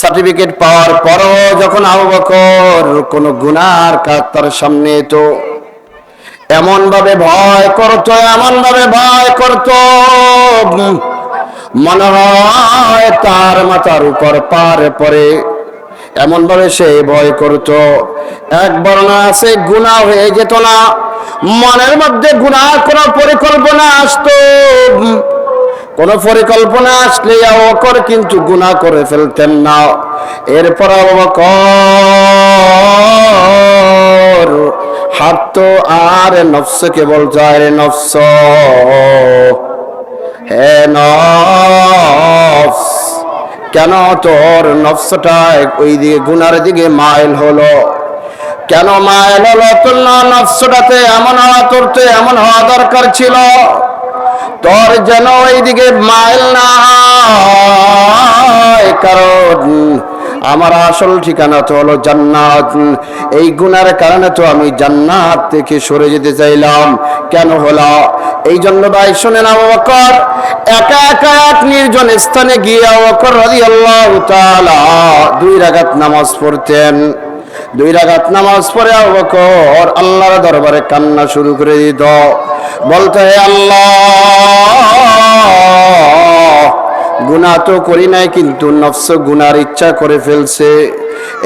Certificate পাওয়ার পরও যখন আবু বকর কোনো গুনার কাজ তার সামনে তো এমন ভাবে ভয় করতো এমন ভাবে ভয় করতো, মনে হয় তার মাথার উপর পার পরে এমন ভাবে সে ভয় করত। একবার না আছে গুণা হয়ে যেত না, মনের মধ্যে গুনার কোনো পরিকল্পনা আসতো। কোন পরিকল্পনা আসলে অকর, কিন্তু গুনাহ করে ফেলতেন না। এরপর আবু বকর হাঁটতো আর নফসকে বলতো আরে নফস। হে নফস, কেন তোর নফসটা ওই দিকে গুনার দিকে মাইল হলো? কেন মাইল হলো? তোর নফসটাতে এমন হওয়া, তোর তো এমন হওয়া দরকার ছিল। তোর যেন এইদিকে মাইল না কারণ আমার আসল ঠিকানা তো হলো জান্নাত। এই গুনার কারণে তো আমি জান্নাত থেকে সরে যেতে চাইলাম। কেন হলো? এই জন্য ভাই, শোনেন আবু বকর। একা একা এক নির্জন স্থানে গিয়ে বকর রাদিয়াল্লাহু তাআলা দুই রাকাত নামাজ পড়তেন। দুই রাকাত নামাজ পড়ে আবু আল্লাহর দরবারে কান্না শুরু করে দিত। বলতে, হে আল্লাহ, গুনাহ তো করি নাই, কিন্তু নফস গুনার ইচ্ছা করে ফেলছে।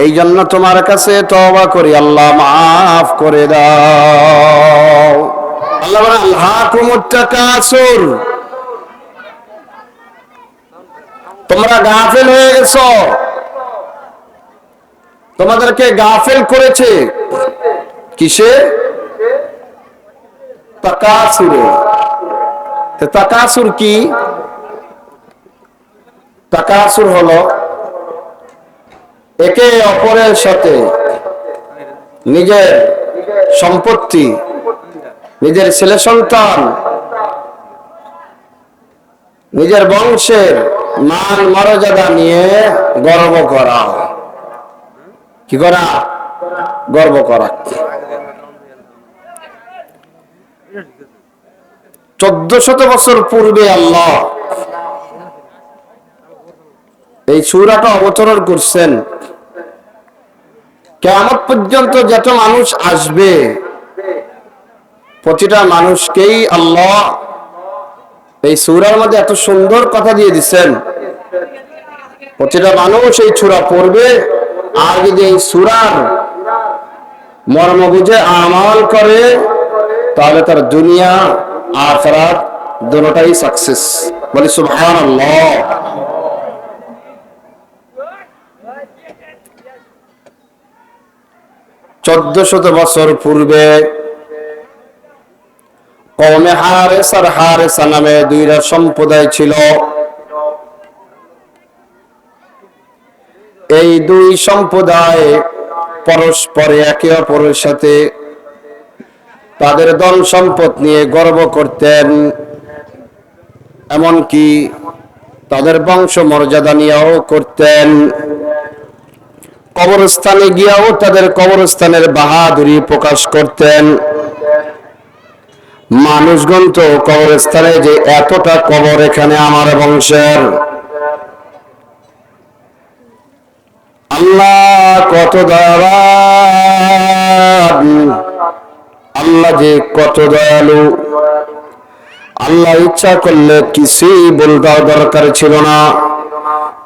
এই জন্য তোমার কাছে তওবা করি, আল্লাহ মাফ করে দাও। আল্লাহ আল্লাহ কুমুত্তাকাসুর তোমরা গাফেল হয়ে গেছো। তোমাদেরকে গাফেল করেছে। কিসে? তাকাসুরে। তাকাসুর কি? তাকাসুর হলো একে অপরের সাথে নিজের সম্পত্তি, নিজের ছেলে সন্তান, নিজের বংশের মান মর্যাদা নিয়ে গর্ব করা। কি করা? গর্ব করা। চোদ্দ শত বছর পূর্বে আল্লাহ এই সুরাটা অবতরণ করছেন। কেমন পর্যন্ত যত মানুষ আসবে, প্রতিটা মানুষকেই আল্লাহ এই সুরার মধ্যে এত সুন্দর কথা দিয়ে দিচ্ছেন। প্রতিটা মানুষ এই সুরা পড়বে আর যদি সুরার মর্ম বুঝে করে, তাহলে তার দুনিয়া দুটোটাই সাকসেস বলি চোদ্দ শত বছর পূর্বে কমে হারেস আর হারেসা নামে দুইটা সম্প্রদায় ছিল। এই দুই সম্প্রদায় পরস্পরে একে অপরের সাথে তাদের ধন সম্পদ নিয়ে গর্ব করতেন, এমনকি তাদের বংশ মর্যাদা নিয়েও করতেন। কবরস্থানে গিয়াও তাদের কবরস্থানের বাহাদুরি প্রকাশ করতেন। মানুষগণ তো কবরস্থানে যে এতটা কবর এখানে আমার বংশের। আল্লাহ কত দয়াবান আল্লাহ যে কত দয়ালু। আল্লাহ ইচ্ছা করলে কিছুই বলবার দরকার ছিল না।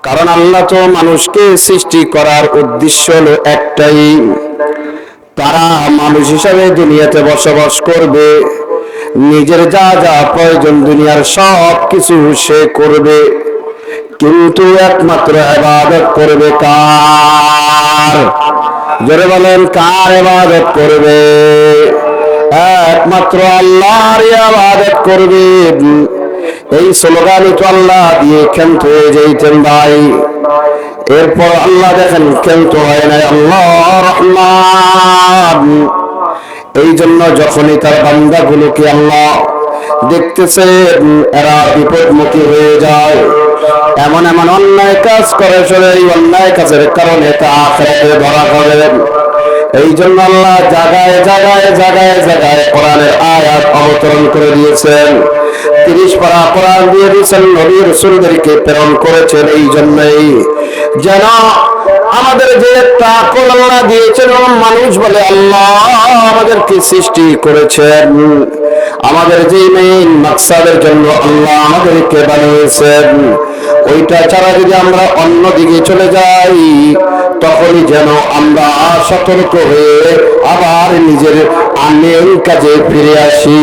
কারণ আল্লাহ তো মানুষকে সৃষ্টি করার উদ্দেশ্য হলো একটাই। তারা মানুষ হিসাবে দুনিয়াতে বসবাস করবে। নিজের যা যা প্রয়োজন দুনিয়ার সব কিছু সে করবে। কিন্তু একমাত্র এবাদত করবে কার? জোরে বলেন, কার এবাদত করবে? একমাত্র আল্লাহর আবাদত করবে। এই স্লোগানই তো আল্লাহ দিয়ে ক্ষান্ত হয়ে যাইতেন ভাই। এরপর আল্লাহ দেখেন ক্ষান্ত হয় নাই আল্লাহ রহমান। এই জন্য যখনই তার বান্দাগুলোকে আল্লাহ দেখতেছে এরা বিপদমুখী হয়ে যায়। এমন এমন অন্যায় কাজ করে চলে, এই অন্যায় কাজের কারণে তা আখেরাতে ধরা হবে এই জন্য আল্লাহ জাগায় জাগায় জাগায় জাগায় কোরআনের আয়াত অবতরণ করে দিয়েছেন। তিরিশ পারা কোরআন দিয়ে দিয়েছেন, নবী রসুলদেরকে প্রেরণ করেছেন এই জন্যই। যেন আমাদের যে একটা আল্লাহ দিয়েছেন মানুষ বলে আল্লাহ আমাদেরকে সৃষ্টি করেছেন। আমাদের যে মেইন মাকসাদের জন্য আল্লাহ আমাদেরকে বানিয়েছেন। ওইটা ছাড়া যদি আমরা অন্য দিকে চলে যাই, তখনই যেন আমরা সতর্ক হয়ে আবার নিজের আনের কাজে ফিরে আসি।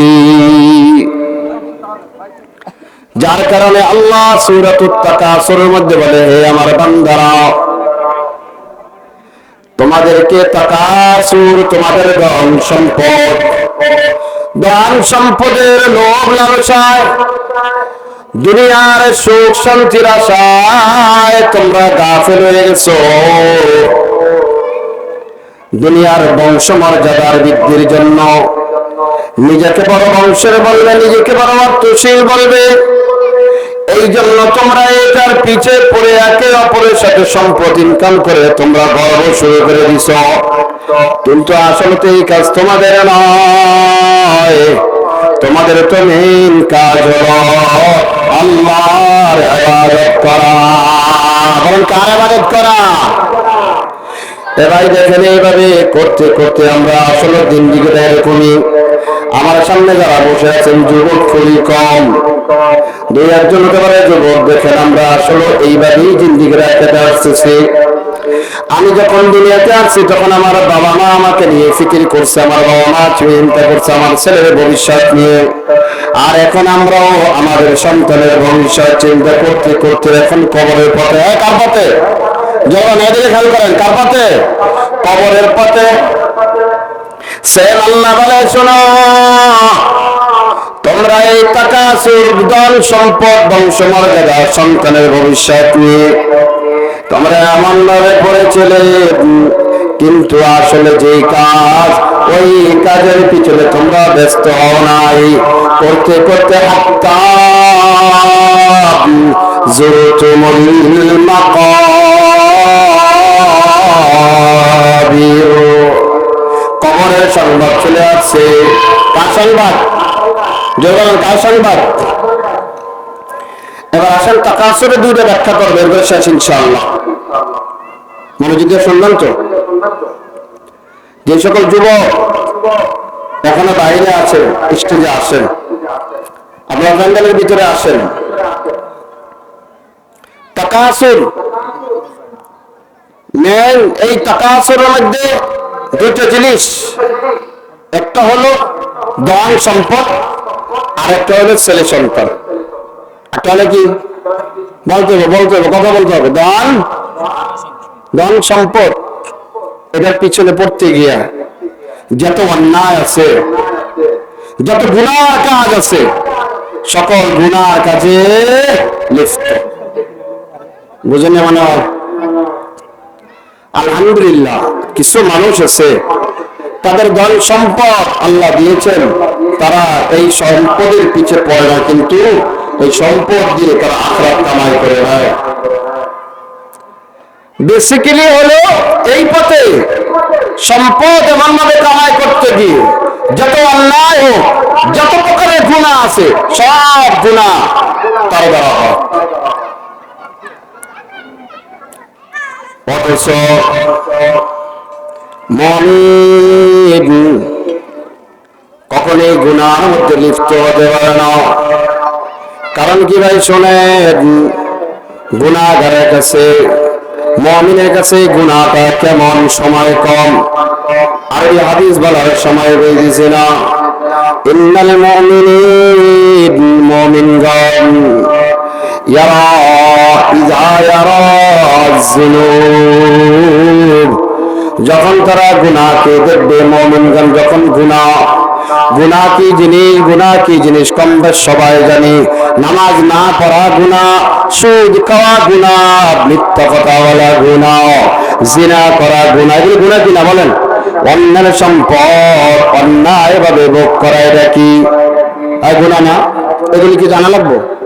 যার কারণে আল্লাহ তাকাসুরের মধ্যে বলে, হে আমার বান্দারা, তোমাদেরকে তাকাসুর, তোমাদের ধন সম্পদ ধন সম্পদের লোভ লালসায়, দুনিয়ার সুখ শান্তির আশায় তোমরা গাফেল হয়ে গেছো। দুনিয়ার বংশ মর্যাদার বৃদ্ধির জন্য নিজেকে বড় বংশের বলবে, নিজেকে বড় অর্থশীল বলবে। এই জন্য তোমরা এটার পিছে পড়ে একে অপরের সাথে সম্পদ ইনকাম করে তোমরা গর্ব শুরু করে দিছ। কিন্তু আসলে তো এই কাজ তোমাদের নয়। তোমাদের তো মেইন কাজ হলো আল্লাহর ইবাদত করা। বরং কার ইবাদত করা? এবার দেখেন এইভাবে করতে করতে আমরা আসলে দিন দিকে এরকমই আমার সামনে যারা বসে আছেন, যুবক খুবই কম। দুই, একজন হতে পারে যুবক, দেখেন আমরা আসলে এইভাবেই জিন্দিগি রাখতে আসতেছি। আমি যখন দুনিয়াতে আসছি তখন আমার বাবা মা আমাকে নিয়ে ফিকির করছে, আমার বাবা মা চিন্তা করছে, আমার ছেলের ভবিষ্যৎ নিয়ে। আর এখন আমরাও আমাদের সন্তানের ভবিষ্যৎ চিন্তা করতে করতে এখন কবরের পথে। এক কার পথে? যখন এদিকে খেয়াল করেন, কার পথে? কবরের পথে। সে আল্লাহ বলে, শোনো। তোমরা এই টাকা ধন সম্পদ বংশমর্যাদা সন্তানের ভবিষ্যৎ নিয়ে। তোমরা এমন ভাবে পড়ে চলে কিন্তু আসলে যে কাজ, ওই কাজের পিছনে তোমরা ব্যস্ত হও নাই। করতে করতে হাত্তা জুরতুমুল সংবাদ চলে আসছে। কার সংবাদ? জগন কার সংবাদ? এবার আসেন দুইটা ব্যাখ্যা শেষ মনোযোগ শুনলাম তো যে সকল যুবক এখনও বাইরে আছেন, স্টেজে আসেন আপনার প্যান্ডেলের ভিতরে আসেন তাকাসুর মেন এই তাকাসুরের মধ্যে দুটো জিনিস। একটা হলো ধন সম্পদ আর একটা হলো ছেলে সন্তান একটা হলো কি? বলতে হবে বলতে হবে, কথা বলতে হবে। ধন ধন সম্পদ, এটার পিছনে পড়তে গিয়া যত অন্যায় আছে, যত গুণার কাজ আছে, সকল গুণার কাজে লিপ্ত। বুঝেন মানে? আলহামদুলিল্লাহ, কিছু মানুষ আছে, তাদের ধন সম্পদ আল্লাহ দিয়েছেন, তারা এই সম্পদের পিছে পড়ে না, কিন্তু এই সম্পদ দিয়ে তারা আখরাত কামাই করে নেয়। বেসিক্যালি হলো এই পথে সম্পদ কামাই করতে গিয়ে যত অন্যায় হোক, যত প্রকারের গুণা আছে, সব গুণা তার দ্বারা হয়। অথচ মমিন কখনই গুনার মধ্যে লিপ্ত হতে পারে না। কারণ কি ভাই শোনেন গুণাগারের কাছে, মমিনের কাছে গুণাটা কেমন সময় কম? আর এই হাদিস বলার সময় হয়ে দিছে না, ইন্নাল মুমিনিন মুমিনগণ যখন তারা গুনাহকে দেখবে, মুমিনগণ যখন গুনাহ গুনাহ কি জিনিস, গুনাহ কি জিনিস, কম সবাই জানি। নামাজ না পড়া গুনাহ, সুদ খাওয়া গুনাহ, মিথ্যা কথা বলা গুনাহ, জিনা করা গুনাহ, এগুলো গুনাহ কিনা বলেন? অন্যের সম্পদ অন্যায় ভাবে ভোগ করা এটা কি? গুনাহ না? এগুলি কি জানা লাগবো?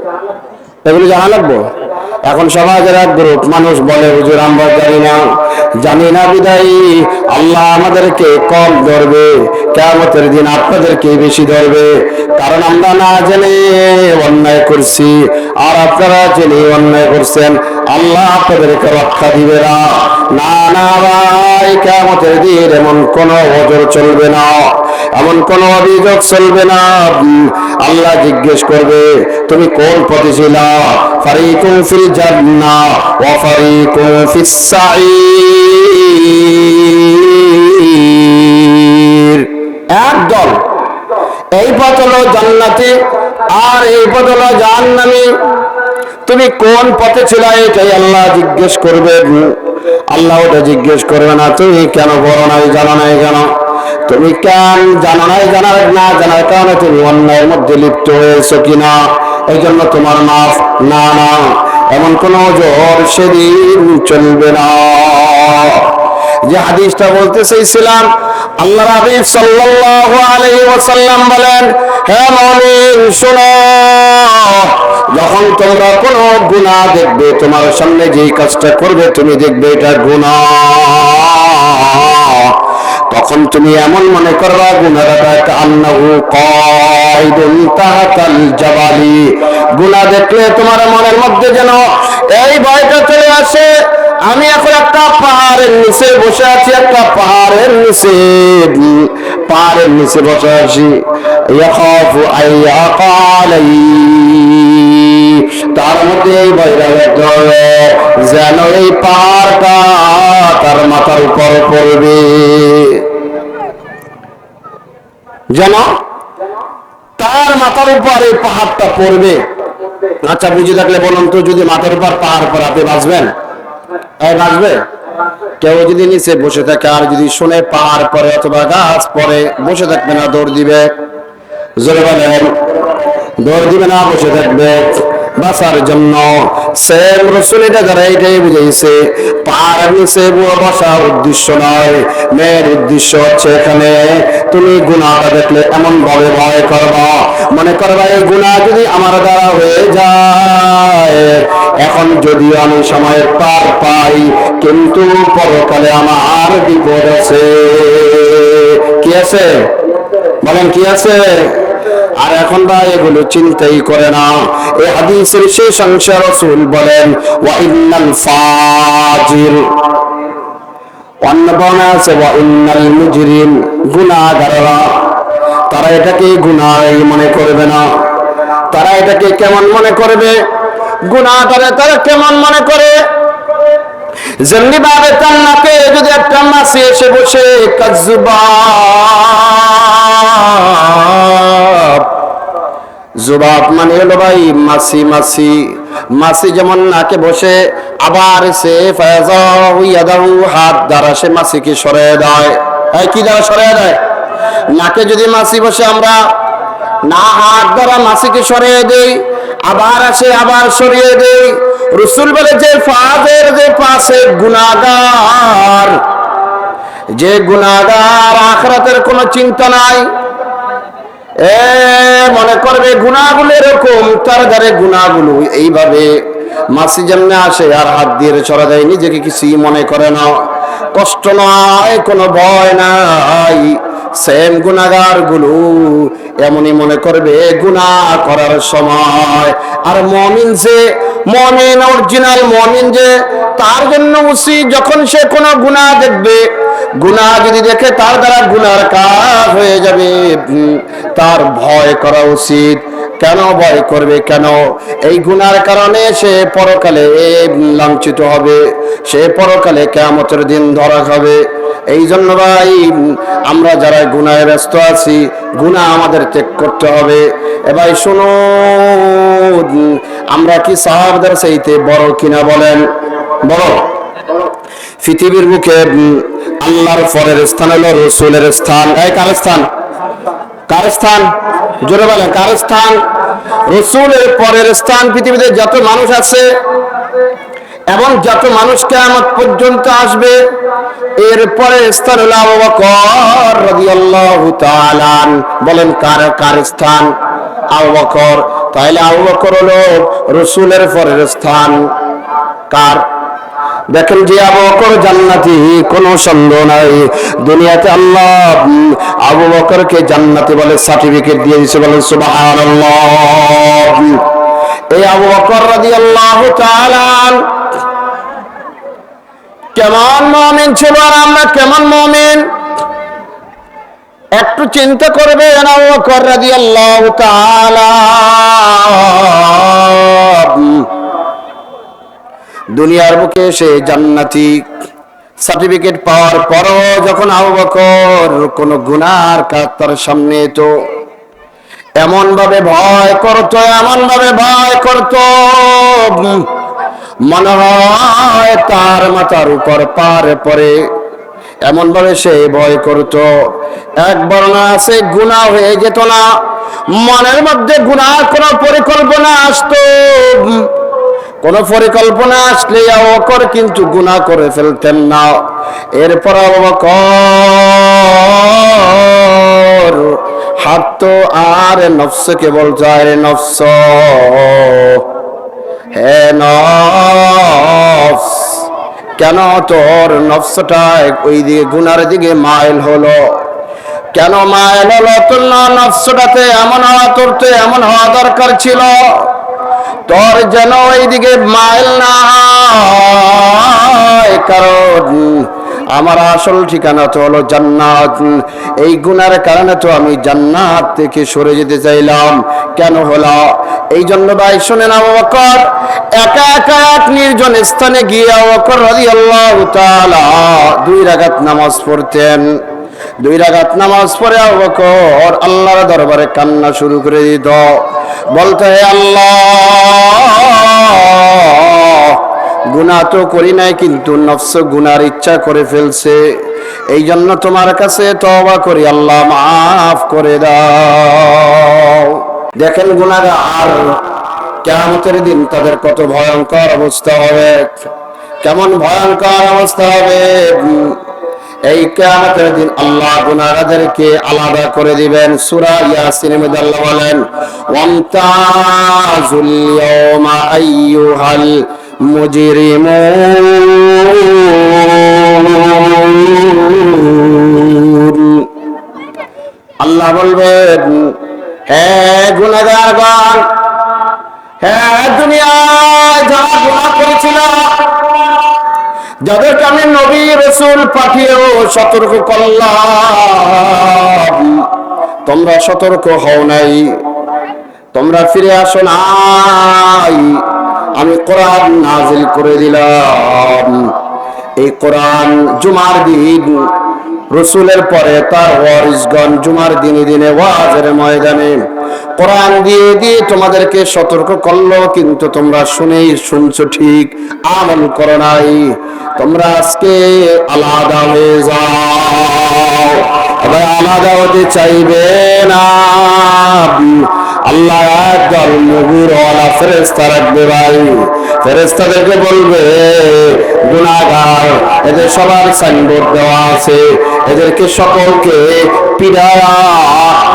এগুলি জানা লাগবো? এখন সমাজের এক গ্রুপ মানুষ বলে, হুজুর, আমরা জানি না জানি না বিদায়ী আল্লাহ আমাদেরকে কম ধরবে কেমতের দিন আপনাদেরকে বেশি ধরবে। কারণ আমরা না জেনে অন্যায় করছি, আর আপনারা জেনে অন্যায় করছেন। আল্লাহ আপনাদেরকে রক্ষা দিবে না। না ভাই কেমতের দিন এমন কোন অজর চলবে না। এমন কোন অভিযোগ চলবে না। আল্লাহ জিজ্ঞেস করবে, তুমি কোন পথে ছিল ওয়া একদল এই পথ হলো জান্নাতি আর এই পথ হলো জাহান্নামী। তুমি কোন পথে ছিল এটাই আল্লাহ জিজ্ঞেস করবে আল্লাহ ওটা জিজ্ঞেস করবে না। তুমি কেন বড় নাই, জানো নাই কেন? তুমি কেন জানো নাই, জানার না জানার কারণে তুমি অন্যায়ের মধ্যে লিপ্ত হয়েছো কিনা? এই জন্য তোমার মাফ, না না, এমন কোন জোর সেদিন চলবে না। যে হাদিসটা বলতে চাইছিলাম আল্লাহ হাবিব সাল্লাল্লাহু আলাইহি ওয়াসাল্লাম বলেন, হে মুমিন, শোনো, যখন তোমরা কোনো গুনাহ দেখবে, তোমার সামনে যেই কাজটা করবে, তুমি দেখবে এটা গুনাহ। তখন তুমি এমন মনে করবা গুনাহটা আন্নাহু দেখলে তোমার মনের মধ্যে যেন এই ভয়টা চলে আসে। আমি এখন একটা পাহাড়ের নিচে বসে আছি, একটা পাহাড়ের নিচে। পাহাড়ের নিচে বসে আছি। তার মধ্যে ভয়টা যেন এই পাহাড়টা তার মাথার উপর পড়বে। যেন তার মাথার উপর এই পাহাড়টা পড়বে। আচ্ছা বুঝে থাকলে বলুন তো, যদি মাথার উপর পাহাড় পড়ে, আপনি বাঁচবেন? বাঁচবে? কেউ যদি নিচে বসে থাকে আর যদি শুনে পাহাড় পরে অথবা গাছ পরে বসে থাকবে না, দৌড় দিবে। জোরে বলেন, দৌড় দিবে না, বসে থাকবে। বাঁচার জন্য। সেম রসুল এটা যারা এইটাই বুঝাইছে। পাহাড়ের নিচে বসা উদ্দেশ্য নয়। মেয়ের উদ্দেশ্য হচ্ছে এখানে তুমি গুণাটা দেখলে এমন ভাবে ভয় করবা। মনে করবা, এই গুণা যদি আমার দ্বারা হয়ে যায়, এখন যদিও আমি সময় পার পাই, কিন্তু পরকালে আমার বিপদ আছে। কি আছে? বলেন, কি আছে? আর এখন বা এগুলো চিন্তাই করে না। এই হাদিসের শেষ অংশে রসুল বলেন, ওয়া ইন্নাল ফাজির অন্য বর্ণা আছে, ওয়া ইন্নাল মুজরিম। গুনাহগাররা, তারা এটাকে গুনাহ মনে করবে না। তারা এটাকে কেমন মনে করবে? গুনাহগারে তারা কেমন মনে করে? যেমনি ভাবে তার নাকে যদি একটা মাসি এসে বসে কাজুবাব জুবাব মানে হলো ভাই, মাসি মাসি। মাসি যেমন নাকে বসে, আবার সে হাত দ্বারা সে মাসিকে সরে দেয়। কি দ্বারা সরে দেয়? নাকে যদি মাসি বসে, আমরা না হাত দ্বারা মাসিকে সরিয়ে দেই, আবার আসে, আবার সরিয়ে দেই। রসুল বলে, যে ফাদের, যে পাশে গুনাগার যে গুনাগার আখরাতের কোনো চিন্তা নাই এ, মনে করবে গুণাগুলো এরকম, তার ধারে গুণাগুলো এইভাবে মাসি যেমনে আসে আর হাত দিয়ে ছড়া দেয়, নিজেকে কিছুই মনে করে না। কষ্ট নয়, কোনো ভয় নাই সেম গুণাগারগুলো এমনই মনে করবে গুণা করার সময়। আর মমিন যে, মমিন অরিজিনাল মমিন যে, তার জন্য উচিত যখন সে কোনো গুণা দেখবে গুনাহ যদি দেখে তার দ্বারা গুনার কাজ হয়ে যাবে। তার ভয় করা উচিত। কেন ভয় করবে? কেন? এই গুনার কারণে সে পরকালে লাঞ্ছিত হবে। সে পরকালে কেমতের দিন ধরা হবে এই জন্য ভাই আমরা যারা গুনায় ব্যস্ত আছি গুনাহ আমাদের ত্যাগ করতে হবে। এবার শোনো আমরা কি সাহাবদের সেইতে বড় কিনা বলেন? বড় পৃথিবীর উম, আল্লাহর পরের স্থান হলো রসুলের স্থান। এই কার স্থান? কার স্থান? জোরে বলেন, কার স্থান? রসুলের পরের স্থান পৃথিবীতে যত মানুষ আছে, এবং যত মানুষ কেয়ামত পর্যন্ত আসবে, এর পরে স্থান হলো আবু বকর রাদিয়াল্লাহু তাআলা বলেন, কার কার স্থান? আবু বকর। তাহলে আবু বকর হলো রসুলের পরের স্থান। কার? দেখেন যে আবু বকর জান্নাতি, কোনো সন্দেহ নাই। দুনিয়াতে আল্লাহ আবু বকরকে জান্নাতি বলে সার্টিফিকেট দিয়ে দিয়েছে বলেন, সুবহানাল্লাহ। এই আবু বকর রাদিয়াল্লাহু তাআলা কেমন মমিন ছিল আর আমরা কেমন মমিন? একটু চিন্তা করবে আবু বকর রাদিয়াল্লাহু তাআলা দুনিয়ার বুকে এসে জান্নাতি সার্টিফিকেট পাওয়ার পরও যখন আবু বকর কোন গুনার কাজ তার সামনে তো এমন ভাবে ভয় করতো এমন ভাবে ভয় করতো, মনে হয় তার মাথার উপর পার পরে এমন ভাবে সে ভয় করত। একবার না সে গুণা হয়ে যেত না, মনের মধ্যে গুনার কোনো পরিকল্পনা আসতো। কোন পরিকল্পনা আসলে অকর, কিন্তু গুনাহ করে ফেলতেন না। এরপর অবকর তো আর নফসকে বলতো আরে নফস। হে নফস, কেন তোর নফসটা ওই দিকে, গুনার দিকে মাইল হলো? কেন মাইল হলো? তোর নফসটাতে এমন হওয়া, তোর তো এমন হওয়া দরকার ছিল। তোর যেন ওইদিকে মাইল না কারণ আমার আসল ঠিকানা তো হলো জান্নাত। এই গুনার কারণে তো আমি জান্নাত থেকে সরে যেতে চাইলাম। কেন হলো? এই জন্য ভাই আবু বকর, একা একা এক নির্জন স্থানে গিয়ে বকর রাদিয়াল্লাহু তাআলা দুই রাকাত নামাজ পড়তেন। দুই রাকাত নামাজ পড়ে আবু বকর আল্লাহর দরবারে কান্না শুরু করে দিত। বলতে, হে আল্লাহ, গুনাহ তো করি নাই, কিন্তু নফস গুনার ইচ্ছা করে ফেলছে। এই জন্য তোমার কাছে তওবা করি, আল্লাহ মাফ করে দাও। দেখেন গুনাহগার, কেয়ামতের দিন তাদের কত ভয়ঙ্কর অবস্থা হবে। কেমন ভয়ঙ্কর অবস্থা হবে? এই কিয়ামতের দিন আল্লাহ গুনাহগারদেরকে আলাদা করে দিবেন। সূরা ইয়াসিনের মধ্যে আল্লাহ বলেন, ওয়ামতাজুল ইয়াওমা আইয়ুহাল মুজরিমুন। আল্লাহ বলবেন হ্যাঁ গুনাহগারগণ হ্যাঁ দুনিয়ায় যারা গুনাহ করেছিল যাদেরকে আমি নবী রসুল পাঠিয়েও সতর্ক করলাম। তোমরা সতর্ক হও নাই। তোমরা ফিরে আসো নাই। আমি কোরআন নাজিল করে দিলাম। এই কোরআন জুমার দিন রসুলের পরে তার ওয়ারিসগণ জুমার দিনে দিনে ওয়াজের ময়দানে কোরআন দিয়ে দিয়ে তোমাদেরকে সতর্ক করল, কিন্তু তোমরা শুনেই শুনছো ঠিক, আমল করো নাই। তোমরা আজকে আলাদা হয়ে যাও। এবার আলাদা হতে চাইবে না। আল্লাহ একদল মুগুর ওয়ালা ফেরেস্তা রাখবে ভাই। ফেরেস্তাদেরকে বলবে গুনাগার এদের সবার সাইনবোর্ড দেওয়া আছে। এদেরকে সকলকে পিড়ায়া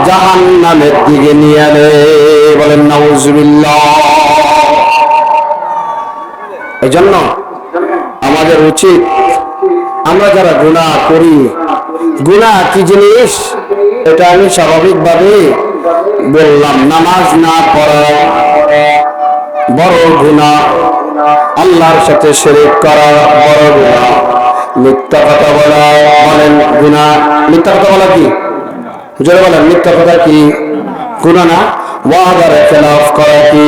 জাহান নামের দিকে নিয়ে আনে। বলেন, নাউজুবিল্লাহ। এই জন্য আমাদের উচিত আমরা যারা গুণা করি গুণা কি জিনিস? এটা আমি স্বাভাবিকভাবে বললাম, নামাজ না পড়া বড় গুণা আল্লাহর সাথে শরীক করা বড় গুণা মিথ্যা কথা বলা বলেন গুণা মিথ্যা কথা বলা কি? জোরে বলেন, মিথ্যা কথা কি? গুণা না? ওয়াদার খেলাফ করা কি?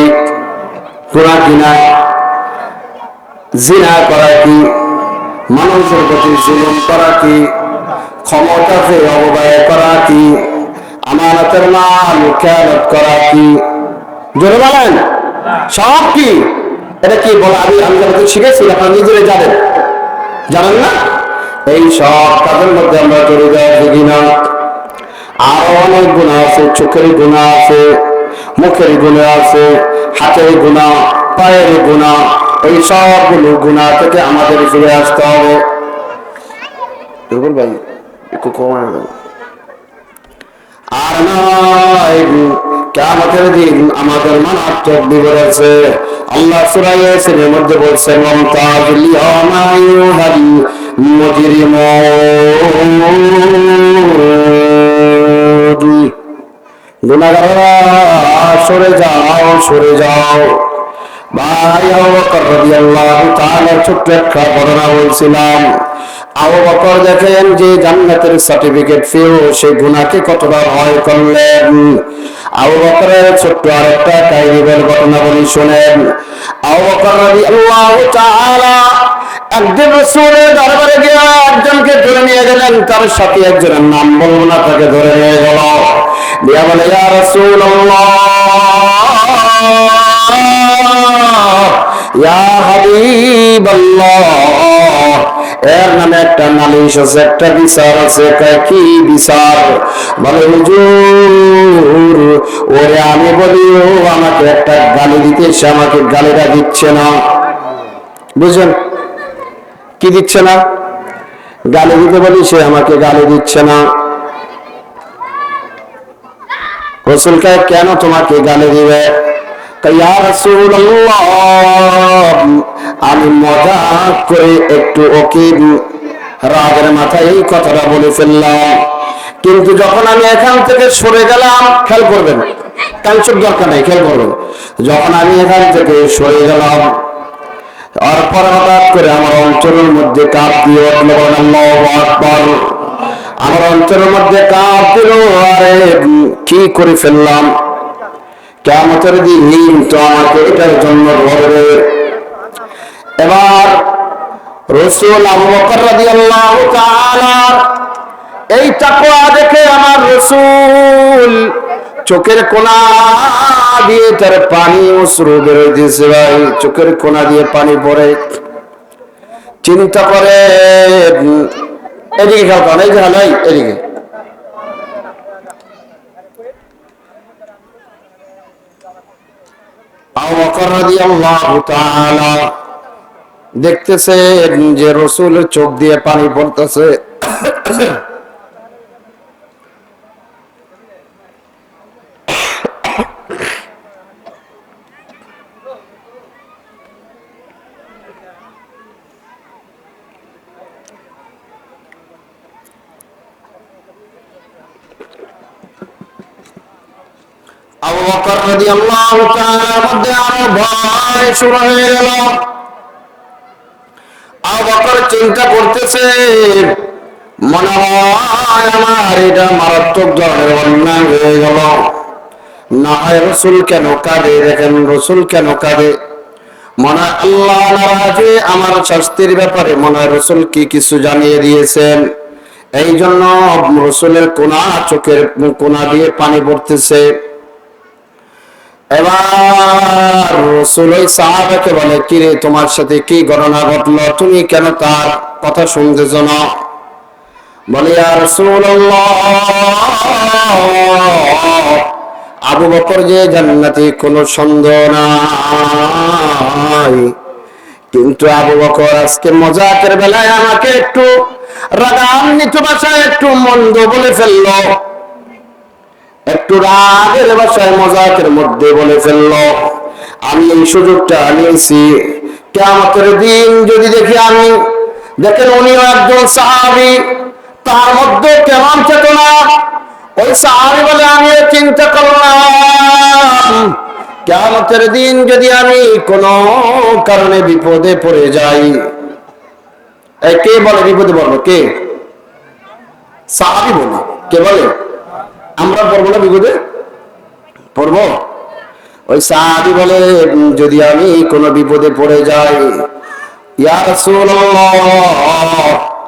গুণা কিনা জিনা করা কি? মানুষের প্রতি জুলুম করা কি? ক্ষমতাকে অববায় করা কি? আমানতের মাল খেয়ালত করা কি? জোরে বলেন। সব কি? এটা কি বলা? আমি আমি শিখেছি, আপনারা নিজেরাই জানেন। জানেন না? এই সব কাজের মধ্যে আমরা জড়িত আছি কিনা আরও অনেক গুণা আছে, চোখের গুণা আছে, মুখের গুণা আছে, হাতের গুণা, পায়ের গুণা, এই সবগুলো গুণা থেকে আমাদের ফিরে আসতে হবে। ভাই আর নয় কেমতের দিন আমাদের মারাত্মক বিপদ আছে আল্লাহ সূরা ইয়াসিনের মধ্যে বলছেন মমতাজ লিয়ামা ইউহাল মুজরিমুন। গুনাহগাররা, সরে যাও সরে যাও। ভাই আবু বকর রাদিয়াল্লাহু তাআলা ছোট্ট একটা ঘটনা বলছিলাম। আবু বকর দেখেন যে জান্নাতের সার্টিফিকেট পেয়েও সে গুনাহকে কতটা ভয় করলেন। আবু বকরের ছোট্ট আরেকটা কাহিনীর ঘটনা বলি, শুনেন। আবু বকর রাদিয়াল্লাহু তাআলা একদিন রসুলের দরবারে গিয়ে একজনকে ধরে নিয়ে গেলেন, তার সাথে একজনের নাম বলব না, তাকে ধরে নিয়ে গেল। দিয়া বলে, ইয়া রাসূলুল্লাহ, ইয়া হাবিবাল্লাহ এর নামে একটা নালিশ আছে একটা বিচার আছে কি বিচার? বলে হুজুর ওরে আমি বলি ও আমাকে একটা গালি দিতে সে আমাকে গালিটা দিচ্ছে না। বুঝলেন? কি দিচ্ছে না? গালি দিতে বলি সে আমাকে গালি দিচ্ছে না। রসুলকে কেন তোমাকে গালি দিবে? কয়, ইয়া রাসূলুল্লাহ, আমি মজা করে একটু ওকে রাগের মাথায় এই কথাটা বলে ফেললাম। কিন্তু যখন আমি এখান থেকে সরে গেলাম, খেয়াল করবেন ক্যালচুর দরকার নাই, খেয়াল করবেন। যখন আমি এখান থেকে সরে গেলাম তারপর হঠাৎ করে আমার অঞ্চলের মধ্যে কাপ দিয়ে উঠল আল্লাহু আমার অঞ্চলের মধ্যে কাপ দিল, আরে, কি করে ফেললাম? কেমতের দিন তো আমাকে এটার জন্য ধরবে। এবার রসুল এই তাকওয়া দেখে আমার রসুল চোখের কোনা দিয়ে তার পানি অশ্রু বেরোয় দিয়েছে ভাই, চোখের কোনা দিয়ে পানি পড়ে। চিন্তা করে, এদিকে করেন এই যে হালাই এদিকে। তাআলা দেখতেছে যে রসুলের চোখ দিয়ে পানি পড়তেছে। আবু বকর রাদিয়াল্লাহু তাআলার মধ্যে আরও ভয় শুরু হয়ে গেল। বকর চিন্তা করতেছে, মনে হয় আমার এটা মারাত্মক ধরনের অন্যায় হয়ে গেল। না হয় রসুল কেন কাঁদে, দেখেন রসুল কেন কাঁদে? মনে আল্লাহ নারাজে আমার শাস্তির ব্যাপারে মনে হয় রসুল কি কিছু জানিয়ে দিয়েছেন। এই জন্য রসুলের কোনা চোখের কোনা দিয়ে পানি পড়তেছে। এবার রসুল ওই সাহাবাকে বলে, কিরে, তোমার সাথে কি ঘটনা ঘটলো? তুমি কেন তার কথা শুনতেছ না? বলে আর আবু বকর যে জান্নাতি, কোনো সন্দেহ নাই। কিন্তু আবু বকর আজকে মজাকের বেলায় আমাকে একটু রাগান্বিত ভাষায় একটু মন্দ বলে ফেলল। একটু রাগের ভাষায় মজাকের মধ্যে বলে ফেলল। আমি এই সুযোগটা নিয়েছি। কেমতের দিন যদি দেখি আমি, দেখেন উনিও একজন সাহাবি, তার মধ্যে কেমন চেতনা? ওই সাহাবি বলে আমি চিন্তা করলাম। কেমতের দিন যদি আমি কোন কারণে বিপদে পড়ে যাই। কে বলে বিপদে পড়ব? কে? সাহাবি বলে। কে বলে? আমরা পড়ব না বিপদে? পড়ব? ওই সাহাবি বলে যদি আমি কোনো বিপদে পড়ে যাই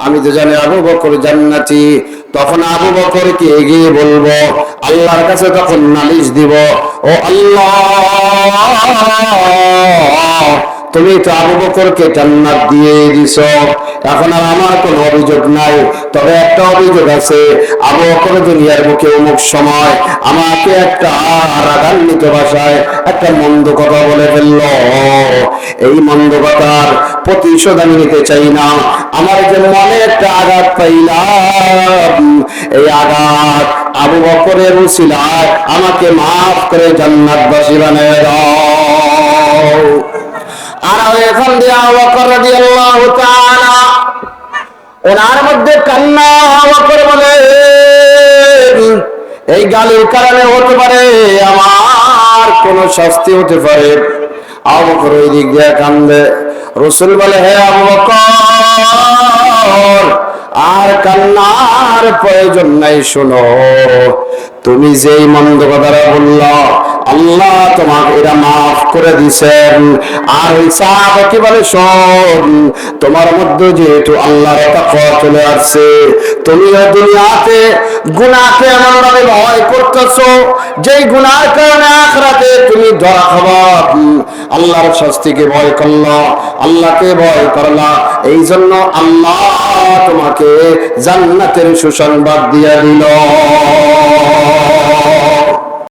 আমি তো জানি আবু বকর জান্নাতি, তখন আবু বকরকে এগিয়ে বলব, আল্লাহর কাছে তখন নালিশ দিব, ও আল্লাহ, তুমি তো আবু বকরকে জান্নাত দিয়ে দিছ এখন আর আমার কোনো অভিযোগ নাই। তবে একটা অভিযোগ আছে, আবু বকর দুনিয়ার মুখে অমুক সময় আমাকে একটা রাগান্বিত ভাষায় একটা মন্দ কথা বলে ফেলল। এই মন্দ কথার প্রতিশোধ আমি নিতে চাই না। আমার যে মনে একটা আঘাত পাইলাম, এই আঘাত আবু বকরের উসিলায় আমাকে মাফ করে জান্নাতবাসী বানিয়ে দাও। আর এখান দিয়ে আবু বকর রাদিয়াল্লাহু তাআলা ওনার মধ্যে কান্না করে বলে এই গালির কারণে হতে পারে, আমার কোন শাস্তি হতে পারে। আবকর বকর ওই দিক দিয়ে কান্দে। রসুল বলে, হে আবকর আর কান্নার প্রয়োজন নাই, শোনো। তুমি যেই মন্দ কথাটা বললা, আল্লাহ তোমাকে এরা মাফ করে দিছেন আর ওই কি বলে, শোন, তোমার মধ্যে যেহেতু আল্লাহর তাকওয়া চলে আসছে, তুমিও দুনিয়াতে গুনাহকে এমন ভাবে ভয় করতেছো, যেই গুনার কারণে আখরাতে তুমি ধরা খাবা আল্লাহর শাস্তিকে ভয় করলা, আল্লাহকে ভয় করলা। এই জন্য আল্লাহ তোমাকে জান্নাতের সুসংবাদ দিয়া দিল। Oh!